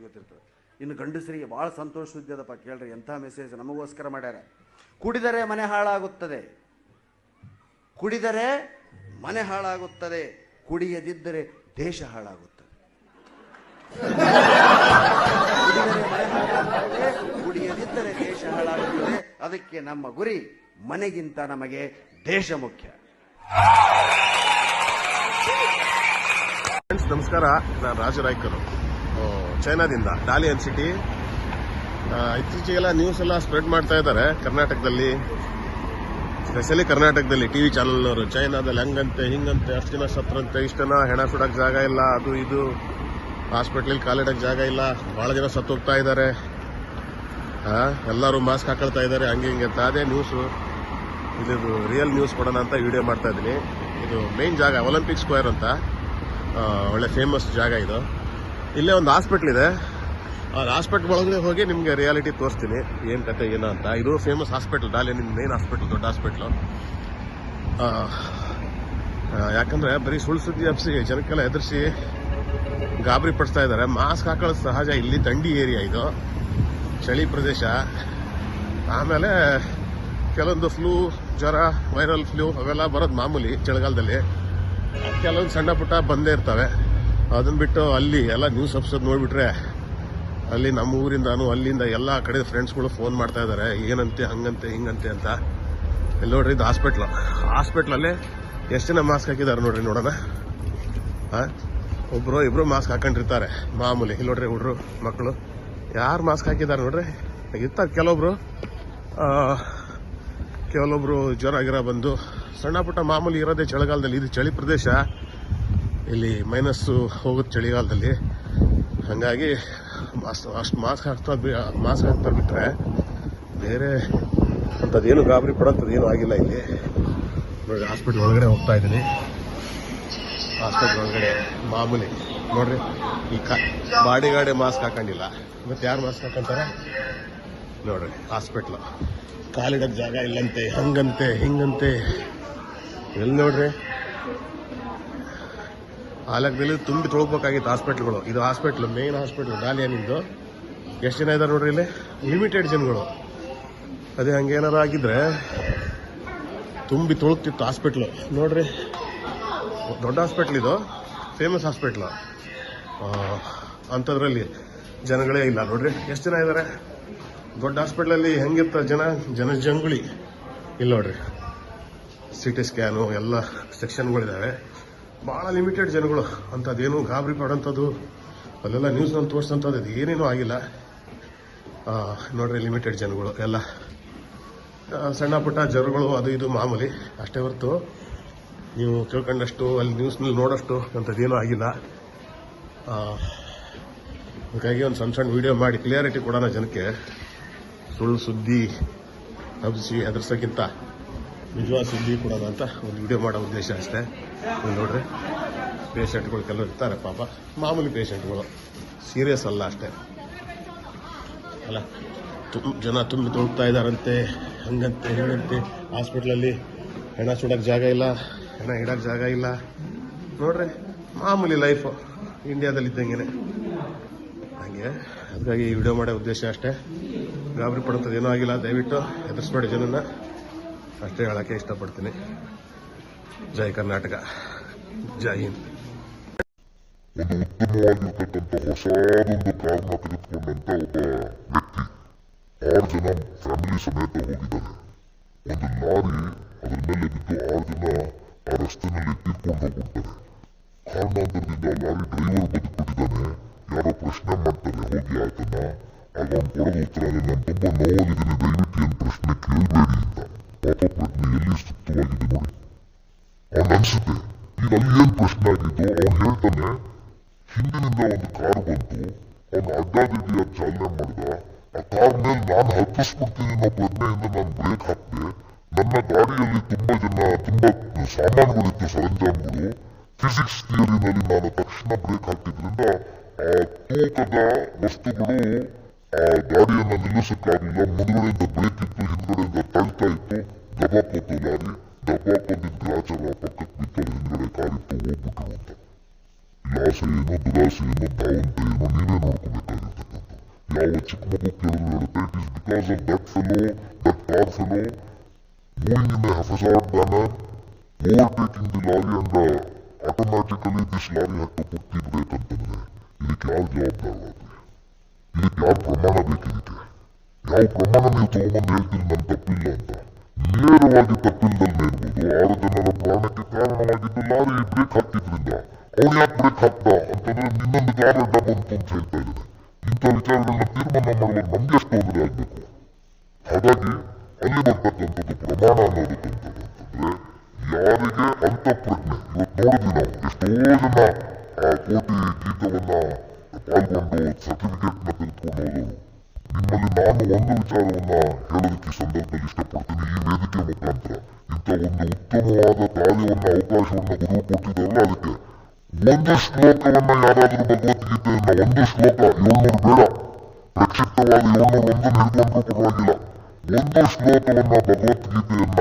ಗೊತ್ತಿರ್ತದೆ ಇನ್ನು ಗಂಡಸರಿಗೆ ಭಾಳ ಸಂತೋಷ ಇದ್ದದಪ್ಪ ಕೇಳ್ರಿ, ಎಂಥ ಮೆಸೇಜ್ ನಮಗೋಸ್ಕರ ಮಾಡ್ಯಾರ. ಕುಡಿದರೆ ಮನೆ ಹಾಳಾಗುತ್ತದೆ. ಕುಡಿದರೆ ಮನೆ ಹಾಳಾಗುತ್ತದೆ. ಕುಡಿಯದಿದ್ದರೆ ದೇಶ ಹಾಳಾಗುತ್ತದೆ. ಕುಡಿಯದಿದ್ದರೆ ದೇಶ ಹಾಳಾಗುತ್ತದೆ. ಅದಕ್ಕೆ ನಮ್ಮ ಗುರಿ, ಮನೆಗಿಂತ ನಮಗೆ ದೇಶ ಮುಖ್ಯ. ನಮಸ್ಕಾರ. ನಾನು ರಾಜರಾಯ್ಕರು ಚೈನಾದಿಂದ ಡಾಲಿಯನ್ ಸಿಟಿ ಇತ್ತೀಚೆಗೆಲ್ಲ ನ್ಯೂಸ್ ಎಲ್ಲ ಸ್ಪ್ರೆಡ್ ಮಾಡ್ತಾ ಇದ್ದಾರೆ ಕರ್ನಾಟಕದಲ್ಲಿ. ಸ್ಪೆಷಲಿ ಕರ್ನಾಟಕದಲ್ಲಿ ಟಿವಿ ಚಾನಲ್ನವರು ಚೈನಾದಲ್ಲಿ ಹಂಗಂತೆ, ಹಿಂಗಂತೆ, ಅಷ್ಟು ಜನ ಸತ್ರಂತೆ ಇಷ್ಟು ಜನ ಹೆಣ ಸುಡಕ್ಕೆ ಜಾಗ ಇಲ್ಲ, ಅದು ಇದು. ಹಾಸ್ಪಿಟ್ಲಲ್ಲಿ ಕಾಲಿಡಕ್ ಜಾಗ ಇಲ್ಲ, ಬಹಳ ಜನ ಸತ್ತೋಗ್ತಾ ಇದ್ದಾರೆ. ಎಲ್ಲರೂ ಮಾಸ್ಕ್ ಹಾಕೊಳ್ತಾ ಇದ್ದಾರೆ, ಹಂಗೆ ಹಿಂಗೆ ಅಂತ. ಅದೇ ನ್ಯೂಸು ಇದು ರಿಯಲ್ ನ್ಯೂಸ್ ಕೊಡೋಣ ಅಂತ ವಿಡಿಯೋ ಮಾಡ್ತಾ ಇದ್ದೀನಿ. ಇದು ಮೇನ್ ಜಾಗ ಒಲಿಂಪಿಕ್ ಸ್ಕ್ವೇರ್ ಅಂತ. ಒಳ್ಳೆ ಫೇಮಸ್ ಜಾಗ ಇದು. ಇಲ್ಲೇ ಒಂದು ಹಾಸ್ಪಿಟ್ಲ್ ಇದೆ. ಆ ಹಾಸ್ಪಿಟ್ಲ್ ಒಳಗಡೆ ಹೋಗಿ ನಿಮಗೆ ರಿಯಾಲಿಟಿ ತೋರಿಸ್ತೀನಿ. ಏನು ಕತೆ, ಏನ ಅಂತ. ಇದು ಫೇಮಸ್ ಹಾಸ್ಪಿಟ್ಲ್ ನಿಮ್ ಮೇನ್ ಹಾಸ್ಪಿಟ್ಲ್ ದೊಡ್ಡ ಹಾಸ್ಪಿಟ್ಲು ಯಾಕಂದ್ರೆ ಬರೀ ಸುಳ್ಳು ಸುದ್ದಿ ಹಬ್ಸಿ ಜನಕ್ಕೆಲ್ಲ ಎದುರಿಸಿ ಗಾಬರಿ ಪಡಿಸ್ತಾ ಇದ್ದಾರೆ ಮಾಸ್ಕ್ ಹಾಕೊಳ್ಳೋದು ಸಹಜ. ಇಲ್ಲಿ ದಂಡಿ ಏರಿಯಾ ಇದು. ಚಳಿ ಪ್ರದೇಶ. ಆಮೇಲೆ ಕೆಲವೊಂದು ಫ್ಲೂ ಜ್ವರ ವೈರಲ್ ಫ್ಲೂ ಅವೆಲ್ಲ ಬರೋದು ಮಾಮೂಲಿ ಚಳಿಗಾಲದಲ್ಲಿ. ಕೆಲವೊಂದು ಸಣ್ಣ ಪುಟ್ಟ ಬಂದೇ ಇರ್ತವೆ. ಅದನ್ನ ಬಿಟ್ಟು ಅಲ್ಲಿ ಎಲ್ಲ ನ್ಯೂಸ್ ಅಪ್ಸೋದ್ ನೋಡಿಬಿಟ್ರೆ ಅಲ್ಲಿ ನಮ್ಮ ಊರಿಂದಾನು ಅಲ್ಲಿಂದ ಎಲ್ಲ ಕಡೆ ಫ್ರೆಂಡ್ಸ್ಗಳು ಫೋನ್ ಮಾಡ್ತಾ ಇದ್ದಾರೆ ಏನಂತೆ, ಹಂಗಂತೆ, ಹಿಂಗಂತೆ ಅಂತ. ಇಲ್ಲಿ ನೋಡ್ರಿ ಇದು ಹಾಸ್ಪಿಟ್ಲು ಹಾಸ್ಪಿಟ್ಲಲ್ಲಿ ಎಷ್ಟು ಜನ ಮಾಸ್ಕ್ ಹಾಕಿದ್ದಾರೆ ನೋಡ್ರಿ ನೋಡೋಣ. ಹಾಂ ಒಬ್ಬರು ಇಬ್ಬರು ಮಾಸ್ಕ್ ಹಾಕೊಂಡಿರ್ತಾರೆ. ಮಾಮೂಲಿ. ಇಲ್ಲಿ ನೋಡ್ರಿ ಹುಡ್ರು ಮಕ್ಕಳು ಯಾರು ಮಾಸ್ಕ್ ಹಾಕಿದ್ದಾರೆ ನೋಡ್ರಿ? ಇರ್ತಾರೆ ಕೆಲವೊಬ್ರು. ಕೆಲವೊಬ್ರು ಜ್ವರ ಗಿರ ಬಂದು ಸಣ್ಣ ಪುಟ್ಟ ಮಾಮೂಲಿ ಇರೋದೇ ಚಳಿಗಾಲದಲ್ಲಿ. ಇದು ಚಳಿ ಪ್ರದೇಶ. ಇಲ್ಲಿ ಮೈನಸ್ಸು ಹೋಗುತ್ತೆ ಚಳಿಗಾಲದಲ್ಲಿ. ಹಾಗಾಗಿ ಅಷ್ಟು ಮಾಸ್ಕ್ ಹಾಕ್ತಾ ಮಾಸ್ಕ್ ಹಾಕ್ತಾ ಬಿಟ್ಟರೆ ಬೇರೆ ಅಂಥದ್ದೇನು ಗಾಬರಿ ಪಡೋಂಥದ್ದು ಏನೂ ಆಗಿಲ್ಲ ಇಲ್ಲಿ. ನೋಡಿ ಹಾಸ್ಪಿಟ್ಲ್ ಒಳಗಡೆ ಹೋಗ್ತಾ ಇದ್ದೀನಿ. ಹಾಸ್ಪಿಟ್ಲ್ ಒಳಗಡೆ ಮಾಮೂಲಿ. ನೋಡ್ರಿ, ಈ ಕಾ ಬಾಡಿ ಗಾಡಿ ಮಾಸ್ಕ್ ಹಾಕೊಂಡಿಲ್ಲ. ಮತ್ತೆ ಯಾರು ಮಾಸ್ಕ್ ಹಾಕೊಂತಾರೆ? ನೋಡ್ರಿ ಹಾಸ್ಪಿಟ್ಲು ಕಾಲಿಡಕ್ ಜಾಗ ಇಲ್ಲಂತೆ, ಹಂಗಂತೆ, ಹಿಂಗಂತೆ. ಎಲ್ಲಿ ನೋಡ್ರಿ? ಆಲಕದಲ್ಲಿ ತುಂಬಿ ತೊಳ್ಬೇಕಾಗಿತ್ತು ಹಾಸ್ಪಿಟ್ಲ್ಗಳು. ಇದು ಹಾಸ್ಪಿಟ್ಲ್ ಮೇನ್ ಹಾಸ್ಪಿಟ್ಲ್ ಡಾಲಿಯನಿಂದು ಎಷ್ಟು ಜನ ಇದ್ದಾರೆ ನೋಡ್ರಿ ಇಲ್ಲಿ? ಲಿಮಿಟೆಡ್ ಜನಗಳು. ಅದೇ ಹಂಗೇನಾರು ಆಗಿದ್ರೆ ತುಂಬಿ ತೊಳಗ್ತಿತ್ತು ಹಾಸ್ಪಿಟ್ಲು. ನೋಡ್ರಿ, ದೊಡ್ಡ ಹಾಸ್ಪಿಟ್ಲ್ ಇದು ಫೇಮಸ್ ಹಾಸ್ಪಿಟ್ಲು. ಅಂಥದ್ರಲ್ಲಿ ಜನಗಳೇ ಇಲ್ಲ. ನೋಡ್ರಿ, ಎಷ್ಟು ಜನ ಇದ್ದಾರೆ ದೊಡ್ಡ ಹಾಸ್ಪಿಟ್ಲಲ್ಲಿ ಹೆಂಗಿರ್ತಾರೆ ಜನ? ಜನ ಜಂಗುಳಿ ಇಲ್ಲ ನೋಡ್ರಿ ಸಿ ಟಿ ಸ್ಕ್ಯಾನು ಎಲ್ಲ ಸೆಕ್ಷನ್ಗಳಿದ್ದಾವೆ ಭಾಳ ಲಿಮಿಟೆಡ್ ಜನಗಳು. ಅಂಥದ್ದೇನು ಗಾಬರಿ ಪಡೋಂಥದ್ದು, ಅಲ್ಲೆಲ್ಲ ನ್ಯೂಸ್ನಲ್ಲಿ ತೋರಿಸೋಂಥದ್ದು ಅದು ಏನೇನೂ ಆಗಿಲ್ಲ. ನೋಡ್ರಿ ಲಿಮಿಟೆಡ್ ಜನಗಳು ಎಲ್ಲ. ಸಣ್ಣ ಪುಟ್ಟ ಜ್ವರಗಳು ಅದು ಇದು ಮಾಮೂಲಿ, ಅಷ್ಟೇ ಹೊರತು ನೀವು ತಿಳ್ಕೊಂಡಷ್ಟು, ಅಲ್ಲಿ ನ್ಯೂಸ್ನಲ್ಲಿ ನೋಡೋಷ್ಟು ಅಂಥದ್ದೇನೂ ಆಗಿಲ್ಲ. ಹಾಗಾಗಿ ಒಂದು ಸಣ್ಣ ಸಣ್ಣ ವಿಡಿಯೋ ಮಾಡಿ ಕ್ಲಿಯಾರಿಟಿ ಕೊಡೋಣ ಜನಕ್ಕೆ. ಸುಳ್ಳು ಸುದ್ದಿ ಹಬ್ಬಿಸಿ ಹೆದರ್ಸೋಕ್ಕಿಂತ ನಿಜವಾದ ಸುದ್ದಿ ಕೊಡೋಣ ಅಂತ ಒಂದು ವಿಡಿಯೋ ಮಾಡೋ ಉದ್ದೇಶ ಅಷ್ಟೇ. ನೀವು ನೋಡ್ರಿ ಪೇಷಂಟ್ಗಳು ಕೆಲವರು ಇರ್ತಾರೆ ಪಾಪ. ಮಾಮೂಲಿ ಪೇಷಂಟ್ಗಳು ಸೀರಿಯಸ್ ಅಲ್ಲ ಅಷ್ಟೇ. ಅಲ್ಲ ತುಂಬ ಜನ ತುಂಬಿ ತೊಳ್ತಾ ಇದ್ದಾರಂತೆ ಹಂಗಂತೆ, ಹಿಂಗಂತೆ. ಹಾಸ್ಪಿಟ್ಲಲ್ಲಿ ಹೆಣ ಸುಡಕ್ಕೆ ಜಾಗ ಇಲ್ಲ, ಹೆಣ ಇಡಕ್ಕೆ ಜಾಗ ಇಲ್ಲ. ನೋಡ್ರಿ, ಮಾಮೂಲಿ ಲೈಫು ಇಂಡಿಯಾದಲ್ಲಿ ಇದ್ದಂಗೆ ಹಂಗೆ ಅದಕ್ಕಾಗಿ ಈ ವಿಡಿಯೋ ಮಾಡೋ ಉದ್ದೇಶ ಅಷ್ಟೇ. ಗಾಬರಿ ಪಡುತ್ತದೆ ಏನೂ ಆಗಿಲ್ಲ. ದಯವಿಟ್ಟು ಹೆದರ್ಸ್ಬೇಡಿ ಜನನ ಅಷ್ಟೇ ಹೇಳಕ್ಕೆ ಇಷ್ಟಪಡ್ತೀನಿ. ಜೈ ಕರ್ನಾಟಕ. ಜೈ ಹಿಂದ್. ಒಂದು ಉತ್ತಮವಾಗಿರ್ತಕ್ಕಂಥ ಹೊಸದೊಂದು ಕಾರನ್ನ ತೆಗೆದುಕೊಂಡಂತ ಒಬ್ಬ ವ್ಯಕ್ತಿ ಆರು ಜನ ಫ್ಯಾಮಿಲಿ ಸಮೇತ ಹೋಗಿದ್ದಾರೆ. ಒಂದು ಲಾರಿ ಅದರ ಮೇಲೆ ಬಿದ್ದು ಆರು ಜನ ಆ ರಸ್ತೆನಲ್ಲಿ ತೀರ್ಕೊಂಡು ಹೋಗ್ಬಿಡ್ತಾರೆ. ಕಾರಣಾಂತರದಿಂದ ಲಾರಿ ಡ್ರೈವರ್ ಯಾರೋ ಪ್ರಶ್ನೆ ಮಾಡ್ತಾರೆ ಹೋಗಿ ಆತನ? ಆಗ ಅವ್ನು ಕೊಡೋದು ಉತ್ತರ ನಾನು ನೋವಾಗಿದ್ದೀನಿ, ದಯವಿಟ್ಟು ಏನು ಪ್ರಶ್ನೆ ಕೇಳಬೇಡಿ ಅಂತ. ಪಾಪ ಪ್ರಜ್ಞೆ ಎಲ್ಲಿ ಸೂಕ್ತವಾಗಿದೆ ನೋಡಿ ಅವ್ನು ಅನ್ಸುತ್ತೆ ಈಗ ಅಲ್ಲಿ ಏನ್ ಪ್ರಶ್ನೆ ಆಗಿದ್ದು ಅವ್ನು ಹೇಳ್ತಾನೆ ಹಿಂದಿನಿಂದ ಒಂದು ಕಾರ್ ಬಂತು ಅವನು ಅಡ್ಡಾದಿಡ್ಡಿಯ ಚಾಲನೆ ಮಾಡ್ದ ಆ ಕಾರ್ ಮೇಲೆ ನಾನು ಹತ್ತಿಸ್ಬಿಡ್ತೀನಿ ಅನ್ನೋ ಪ್ರಜ್ಞೆಯಿಂದ ನಾನು ಬ್ರೇಕ್ ಹಾಕ್ದೆ ನನ್ನ ಗಾಡಿಯಲ್ಲಿ ತುಂಬಾ ಜನ ತುಂಬಾ ಸಾಮಾನುಗಳಿತ್ತು ಸರಂಜಾಮುಗಳು ಫಿಸಿಕ್ಸ್ ಥಿಯರಿನಲ್ಲಿ ನಾನು ತಕ್ಷಣ ಬ್ರೇಕ್ ಹಾಕಿದ್ರಿಂದ ಆ ತೂಕದ ವಸ್ತುಗಳು ಆ ಗಾಡಿಯನ್ನ ನಿಲ್ಲಿಸಕ್ಕಾಗಲಿಲ್ಲ ಮುಂದ್ಗಡೆಯಿಂದ ಬ್ರೇಕ್ ಇತ್ತು ಹಿಂದ್ಗಡೆಯಿಂದ ತಳ್ತಾ ಇತ್ತು ದಬಾಕೋತು ಲಾರಿ ದಬಾಕೊಂಡಿದ್ದ ಗ್ರಾಚಾರ ಪಕ್ಕಕ್ಕೆ ಬಿತ್ತು ಅದ್ರ ಹಿಂದ್ಗಡೆ ಕಾರಿತ್ತು ಹೋಗ್ಬಿಟ್ರು ಅಂತ ಲಾಸ ಏನು ದುರಾಸೆ ಏನು ದಾವಂತ ಏನು ನೀವೇ ನೋಡ್ಕೋಬೇಕಾಗಿರ್ತಕ್ಕಂಥದ್ದು ಯಾವ ಚಿಕ್ಕ ಮಗು ಕೇಳಿದ್ರು ಹೇಳುತ್ತೆ it is because of that fellow that car fellow moving in a haphazard manner overtaking the lorry and automatically this lorry had to put it ಬೇಕಂತಂದ್ರೆ ಇದಕ್ಕೆ ಯಾರು ಜವಾಬ್ದಾರರಾದ್ರಿ ಇದಕ್ಕೆ ಯಾರು ಪ್ರಮಾಣ ಬೇಕು ಇದಕ್ಕೆ ಯಾವ ಪ್ರಮಾಣ ನೀವು ತಗೊಂಬಂದು ಹೇಳ್ತೀರಿ ನನ್ನ ತಪ್ಪಿಲ್ಲ ಅಂತ ನೇರವಾಗಿ ತಪ್ಪಿಲ್ದಲ್ಲೇ ಇರ್ಬೋದು ಆರು ಜನರ ಪ್ರಾಣಕ್ಕೆ ಕಾರಣವಾಗಿದ್ದು ಲಾರಿ ಬ್ರೇಕ್ ಹಾಕಿದ್ರಿಂದ ಅವ್ನು ಯಾಕೆ ಬ್ರೇಕ್ ಹಾಕ್ದ ಅಂತಂದ್ರೆ ನಿನ್ನೊಂದು ಕಾರ್ ಅಡ್ಡ ಬಂತು ಅಂತ ಹೇಳ್ತಾ ಇದ್ದಾನೆ ಇಂಥ ವಿಚಾರಗಳನ್ನ ತೀರ್ಮಾನ ಮಾಡುವಾಗ ನಮ್ಗೆ ಎಷ್ಟು ತೊಂದರೆ ಆಗ್ಬೇಕು ಹಾಗಾಗಿ ಅಲ್ಲಿ ಬರ್ತಕ್ಕಂಥದ್ದು ಪ್ರಮಾಣ ಅನ್ನೋದಕ್ಕಂಥದ್ದು ಅಂತಂದ್ರೆ ಯಾರಿಗೆ ಅಂತಃಪ್ರಜ್ಞೆ ಇವತ್ತು ನೋಡಿದ್ವಿ ನಾವು ಎಷ್ಟೋ ಜನ ಆ ಕೋಟಿ ಗೀತವನ್ನ ಪಾಲ್ಗೊಂಡು ಸರ್ಟಿಫಿಕೇಟ್ ನ ತೆಗೆದುಕೊಂಡು ಹೋದವರು ನಿಮ್ಮಲ್ಲಿ ನಾನು ಒಂದು ವಿಚಾರವನ್ನ ಹೇಳೋದಕ್ಕೆ ಈ ಸಂದರ್ಭದಲ್ಲಿ ಇಷ್ಟಪಡ್ತೀನಿ ಈ ವೇದಿಕೆ ಮುಖಾಂತರ ಇಂಥ ಒಂದು ಉತ್ತಮವಾದ ಕಾರ್ಯವನ್ನ ಅವಕಾಶವನ್ನ ಗುರು ಕೊಟ್ಟಿದ್ದಾರಲ್ಲ ಅದಕ್ಕೆ ಒಂದು ಶ್ಲೋಕವನ್ನ ಯಾರಾದರೂ ಭಗವದ್ಗೀತೆಯನ್ನ ಒಂದು ಶ್ಲೋಕ ಏಳ್ನೂರು ಬೇಡ ಪ್ರಕ್ಷಿಪ್ತವಾದ ಏಳ್ನೂರು ಒಂದನ್ನು ಹಿಡ್ಕೊಂಡ್ರೂ ಪರವಾಗಿಲ್ಲ ಒಂದು ಶ್ಲೋಕವನ್ನ ಭಗವದ್ಗೀತೆಯನ್ನ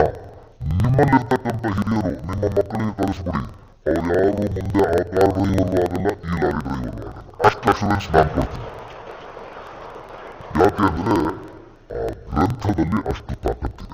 ನಿಮ್ಮಲ್ಲಿರ್ತಕ್ಕಂಥ ಹಿರಿಯರು ನಿಮ್ಮ ಮಕ್ಕಳಿಗೆ ಕಳಿಸ್ಬಿಡಿ ಅವ್ರು ಯಾರು ಮುಂದೆ ಆ ಕಾರ್ ಡ್ರೈವರು ಆಗಲ್ಲ ಈ ಲಾರಿ ಡ್ರೈವರು ಆಗಲ್ಲ ಅಷ್ಟು ಅಶೂರೆನ್ಸ್ ನಾನು ಕೊಡ್ತೀನಿ ಯಾಕೆ ಅಂದ್ರೆ ಆ ಗ್ರಂಥದಲ್ಲಿ ಅಷ್ಟು ತಾಕತ್ತು